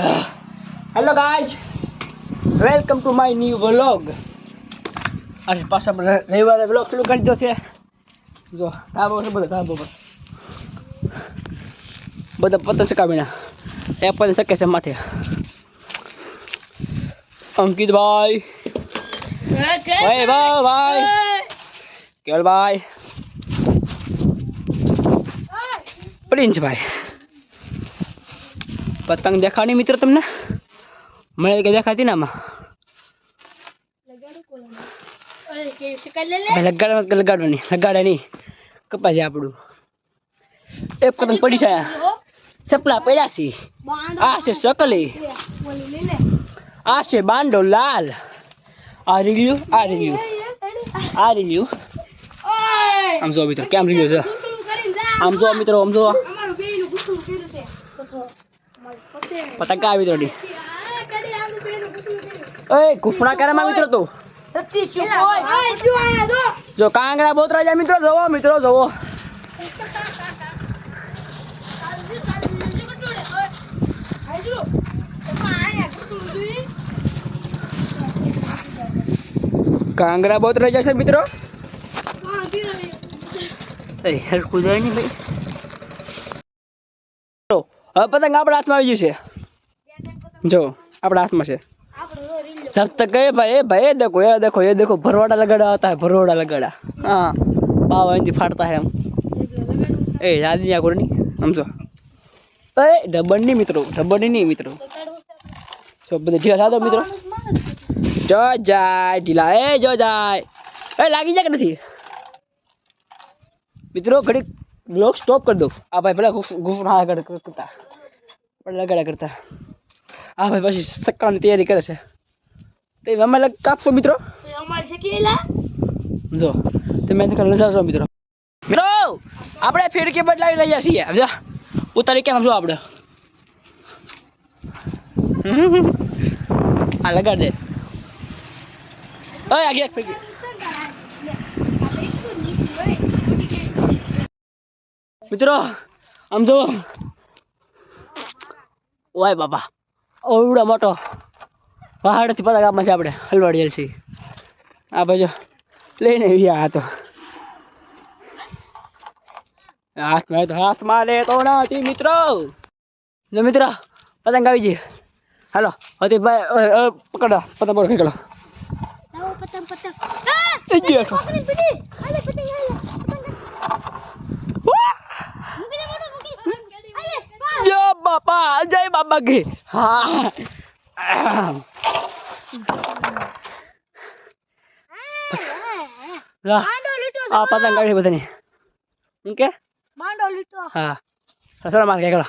Hello guys welcome to my new vlog અરે પાછા આપણે રવિવારે વ્લોગ શરૂ કરી દીધો છે જો ધાબો છે બધો ધાબો પર બધા પતંગ ચકાવીના એ પણ શકે છે માથે અંકિતભાઈ ભાઈ ભાઈ ભાઈ કેવલભાઈ પ્રિન્સભાઈ પતંગ દેખાડી મિત્રો તમને? મળે કે દેખાતી ને આમાં? લગાડવા કે લગાડવાની લગાડે નહીં. કપાય આપણું. એક પતંગ પડી છે ચપલા પડ્યા છે. આ છે સકલી. આ છે બાંડો લાલ. આ રીલ્યુ આ રીલ્યુ આ રીલ્યુ આમ જો મિત્રો કેમ રીલ્યુ છે? આમ જો મિત્રો આમ જો પતંગ આવી મિત્રો ડી ઓય ઘૂસણા કરે માં મિત્રો તું. જો? કાંગડા બોતરા રાજા મિત્રો જવો મિત્રો જવો. કાંગડા બોતરા જશે મિત્રો. એ નહીં ભાઈ. હવે પતંગ આપણા હાથમાં આવી ગયું છે જો, આપણા હાથમાં છે. સબ એ ભાઈ એ ભાઈ, એ દેખો એ દેખો એ દેખો, ભરવાડા લગાડા હતા ભરવાડા લગાડા હા પાવ અહીંથી ફાટતા હે એમ. એ, યાદ નહીં આગળની સમજો એ ઢબણની મિત્રો ઢબણની નહીં મિત્રો. તો બધા ઢીલા સાદો મિત્રો. જો જાય, ઢીલા. એ, જો જાય. એ, લાગી જાય કે નથી? મિત્રો, ઘડીક બ્લોક સ્ટોપ કરી દો આ ભાઈ પેલા ગુફ ગુફ ના આગળ કરતા પણ લગાડ્યા કરતા. આ ભાઈ પછી સક્કાની તૈયારી કરે છે. તે અમે કાપશો મિત્રો? જો તમે લજાશો મિત્રો. મિત્રો આપણે ફિરકી બદલાવી લઈએ છીએ. સમજો ઉતારી કેમ સમજો આપણે? આ લગાડ દે. ઓય આગે એક ફિરકી મિત્રો આમ જો ઓય બાપા ઓવડો મોટો. પહાડથી પતંગ ગામમાં છે આપણે હલવાડી છે આ બાજુ લઈને આવ્યા હતો હાથમાં તો હાથમાં લે તો નથી મિત્રો. ને મિત્રો પતંગ આવી જઈએ હાલો હતી ભાઈ પકડો પતંગ બોલો ખેકડો થઈ ગયો છો. જય જય હા. આ પતંગ કાઢી બધાની. હું કે? હા. સસરા માં ખેકડો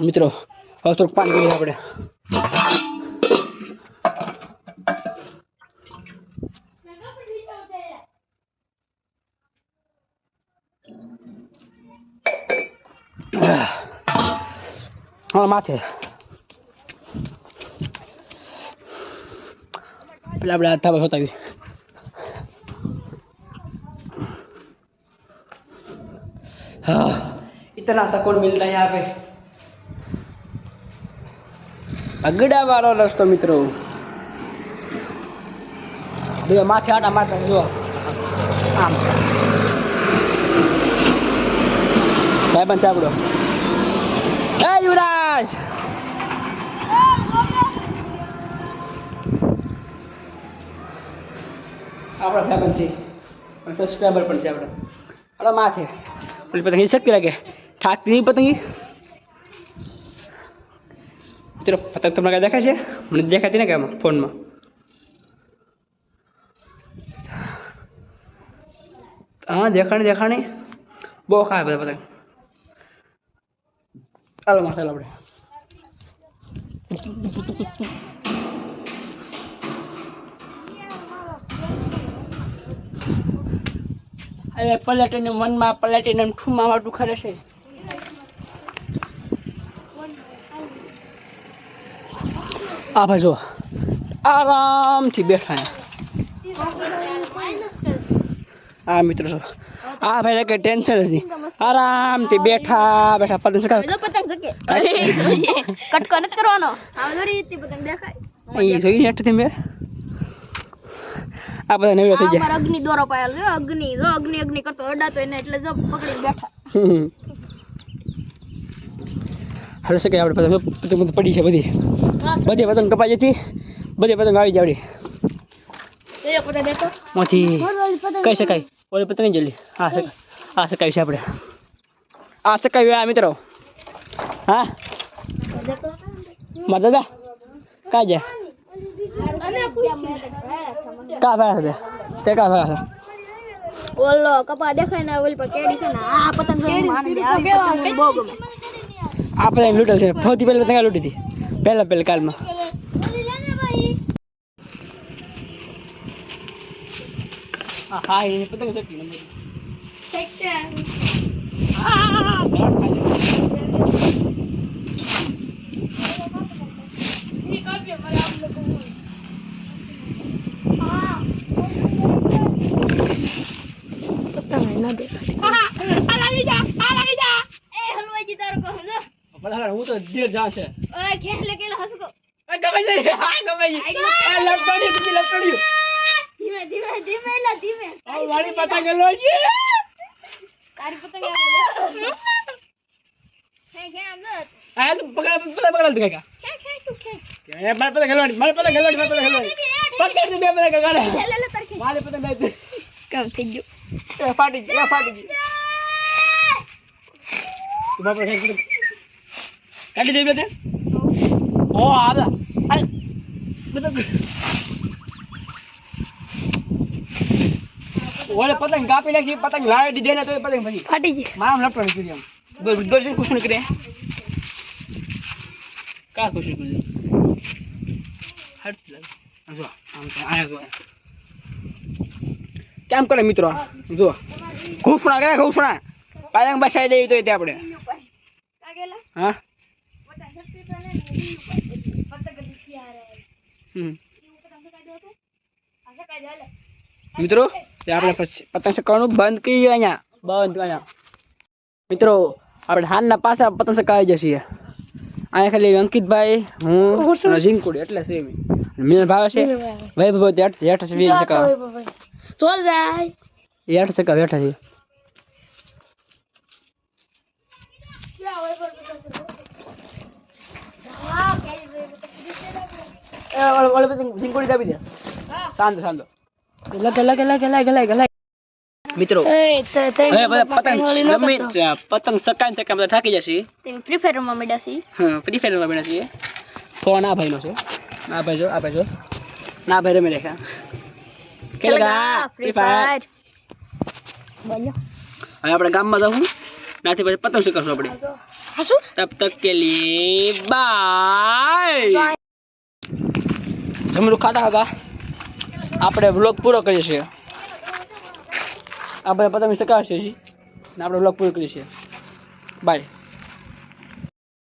મિત્રો હવે થોડુંક પાણી પીએ આપણે. હા માથે પેલા આપણે હાથ થાબા સોતાવી हाँ इतना सुकून मिलता है यहाँ पे અગડા વાળો રસ્તો મિત્રો બે માથે આટા મારતા જો આમ ભાઈ બંધ ચાપડો એ યુવરાજ! આપણા ભાઈ છે. પણ પણ છે આપણે. અરે છે. પેલી પતંગી શક્તિ લાગે. ઠાકતી નહીં પતંગી. મિત્રો, પતંગ તમને કાંઈ દેખાય છે? મને દેખાતી ને કે આમાં, ફોનમાં. હા, દેખાણી દેખાણી. બહુ ખાય બધા પતંગ. ચાલો માં આપણે હવે પલટીને મનમાં પલેટીને ઠુમા વાટું ખરે છે આ ભાઈ જો આરામથી બેઠા આ મિત્રો આ ભાઈ કઈ ટેન્શન જ નહીં આરામથી બેઠા બેઠા પતંગ ચગાવે. પતંગ કટકો નથી કરવાનો. આમ દોરી પતંગ દેખાય. એ જોઈ ને મેં. આ બધા નવરા થઈ ગયા. અગ્નિ દોરો પાયેલો જો અગ્નિ જો અગ્નિ અગ્નિ કરતો અડાતો એને એટલે જો પકડી બેઠા. હાલો શકે આપણે પતંગ પતંગ પડી છે બધી. બધી પતંગ કપાઈ જતી. બધી પતંગ આવી જાવડી. માંથી. કહી શકાય? ઓલી પતંગ જલ્દી. હા શકાય. હા સકાવી છે આપણે. આ સકાવી આ મિત્રો. હા? મારા દાદા? કાં જાય કા ભાઈ તે કા ભાઈ છે? ઓલો કપા દેખાય ને ઓલી પર કેડી છે ને આ પતંગ. આ બહુ ગમે. આ પતંગ લૂંટેલ છે. સૌથી પહેલા પતંગ આ લૂંટી હતી. પહેલા પહેલા કાલમાં. હા હા એ પતંગ શક્તિ નંબર હું તો દેર જા છે ઓય ખેલે કેલે હસુ કો આ ગમે છે હા ગમે છે આ લપટડી તું લપટડી ધીમે ધીમે ધીમે લા ધીમે વાળી પતંગ લોજી તારી પતંગ આપણે હે હે આમ જો આ તો પકડ પકડ પકડ કાકા ખે ખે તું ખે એ માર પતંગ ગલવાડી માર પતંગ ગલવાડી માર પતંગ ગલવાડી પકડ દે બે પતંગ ગાડે લે લે તાર મારે પતંગ ગાય કામ થઈ ગયું એ ફાટી ગયું ફાટી ગયું તું કાઢી દે બે ઓ આ બધા ઓલે પતંગ કાપી નાખી પતંગ લાવી દીધે ને તો એ પતંગ પછી ફાટી ગઈ. મારા લપટણ કરી આમ દોર દોર છે ખુશ નીકળે કા ખુશ નીકળે હટ જો આમ આયા જો કેમ કરે મિત્રો? જો ઘૂસણા કરે ઘૂસણા. પાયંગ બસાઈ દેવી તો તે આપણે. હા? હમ. મિત્રો આપણે પછી પતંગ ચકાવવાનું બંધ કરી દઈએ અહીંયા. બંધ અહીંયા. મિત્રો આપણે હાલના પાછા પતંગ ચકાવી જશે અહીંયા ખાલી અંકિતભાઈ હું અને એટલે છે મીના ભાવે છે ભાઈ ભાઈ હેઠ હેઠ છે વીર ચકાવે ચોલ જાય. હેઠ ચકાવે હેઠ છે પતંગ ઝીંકુડી દાબી દે. શાંત શાંત લગે લગે લગે લગે લગે લગે મિત્રો પતંગ ગમે પતંગ સકાઈ સકાઈ બધા થાકી જશે. ફ્રી ફાયર રમવા માંડ્યા છીએ હા ફ્રી ફાયર રમવા છીએ ફોન આ ભાઈનો છે. આ ભાઈ જો આ ભાઈ જો. ના ભાઈ રમી રેખા કેલગા ફ્રી ફાયર બોલ્યો હવે આપણે ગામમાં જવું નાથી પછી પતંગ શીખશું આપણે. હસું તબ તક કે લીએ બાય. જમરૂ ખાતા ખાતા આપણે વ્લોગ પૂરો કરીએ છીએ. આપણે પતંગ શીખવાડીએ છીએ ને આપણે વ્લોગ પૂરો કરીએ છીએ. બાય